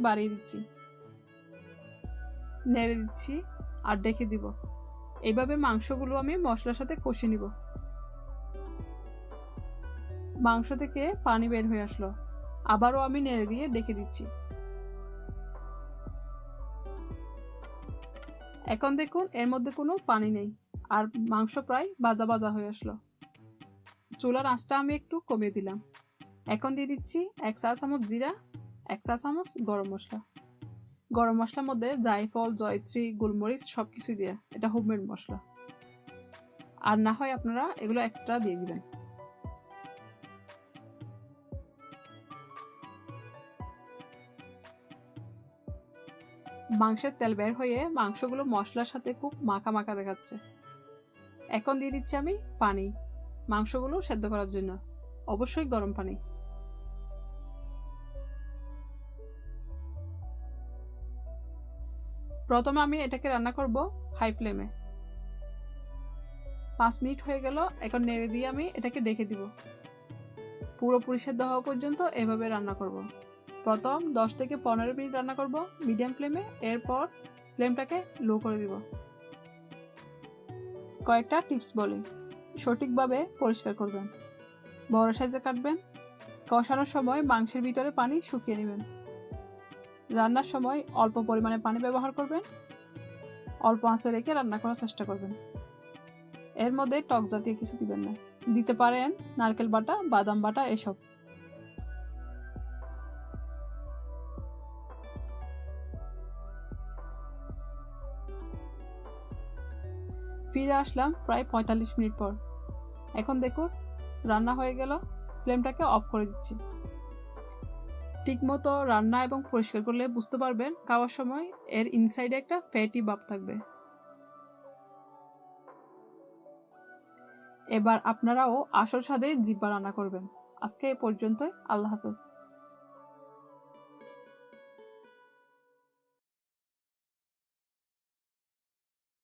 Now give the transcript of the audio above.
বাড়িয়ে দিচ্ছি। নেড়ে দিচ্ছি আর ডেকে দিব। এইভাবে মাংসগুলো আমি মশলার সাথে কষে নিব। মাংস থেকে পানি বের হয়ে আসলো। আবারও আমি নেড়ে দিয়ে ডেকে দিচ্ছি। এখন দেখুন এর মধ্যে কোনো পানি নেই আর মাংস প্রায় বাজা বাজা হয়ে আসলো। চুলার আঁচটা আমি একটু কমিয়ে দিলাম। এখন দিয়ে দিচ্ছি এক চা চামচ জিরা এক চা চামচ গরম মশলা। গরম মশলার মধ্যে জায়ফল, জয়ত্রী, গোলমরিচ সব কিছুই দেওয়া এটা হোমমেড মশলা। আর না হয় আপনারা এগুলো এক্সট্রা দিয়ে দিবেন। মাংসের তেল বের হয়ে মাংসগুলো মশলার সাথে খুব মাখা মাখা দেখাচ্ছে। এখন দিয়ে দিচ্ছি আমি পানি। মাংসগুলো সেদ্ধ করার জন্য। অবশ্যই গরম পানি। প্রথমে আমি এটাকে রান্না করব হাই ফ্লেমে পাঁচ মিনিট হয়ে গেল, এখন নেড়ে দিয়ে আমি এটাকে ডেকে দিব। পুরোপুরি সেদ্ধ হওয়া পর্যন্ত এভাবে রান্না করব। প্রথম দশ থেকে পনেরো মিনিট রান্না করব মিডিয়াম ফ্লেমে এরপর ফ্লেমটাকে লো করে দিব। কয়েকটা টিপস বলি। সঠিকভাবে পরিষ্কার করবেন। বড় সাইজে কাটবেন। কষানোর সময় মাংসের ভিতরে পানি শুকিয়ে নেবেন। রান্নার সময় অল্প পরিমাণে পানি ব্যবহার করবেন। অল্প আঁচে রেখে রান্না করার চেষ্টা করবেন। এর মধ্যে টক জাতীয় কিছু দিবেন না। দিতে পারেন নারকেল বাটা, বাদাম বাটা, এসব। ফিরে আসলাম প্রায় পঁয়তাল্লিশ মিনিট পর। এখন দেখুন, রান্না হয়ে গেল। ফ্লেমটাকে অফ করে দিচ্ছি। ঠিকমতো রান্না এবং পরিষ্কার করলে বুঝতে পারবেন খাওয়ার সময় এর ইনসাইডে একটা ফ্যাটি ভাব থাকবে। এবার আপনারাও আসল স্বাদে জিব্বা রান্না করবেন। আজকে এ পর্যন্তই, আল্লাহ হাফেজ।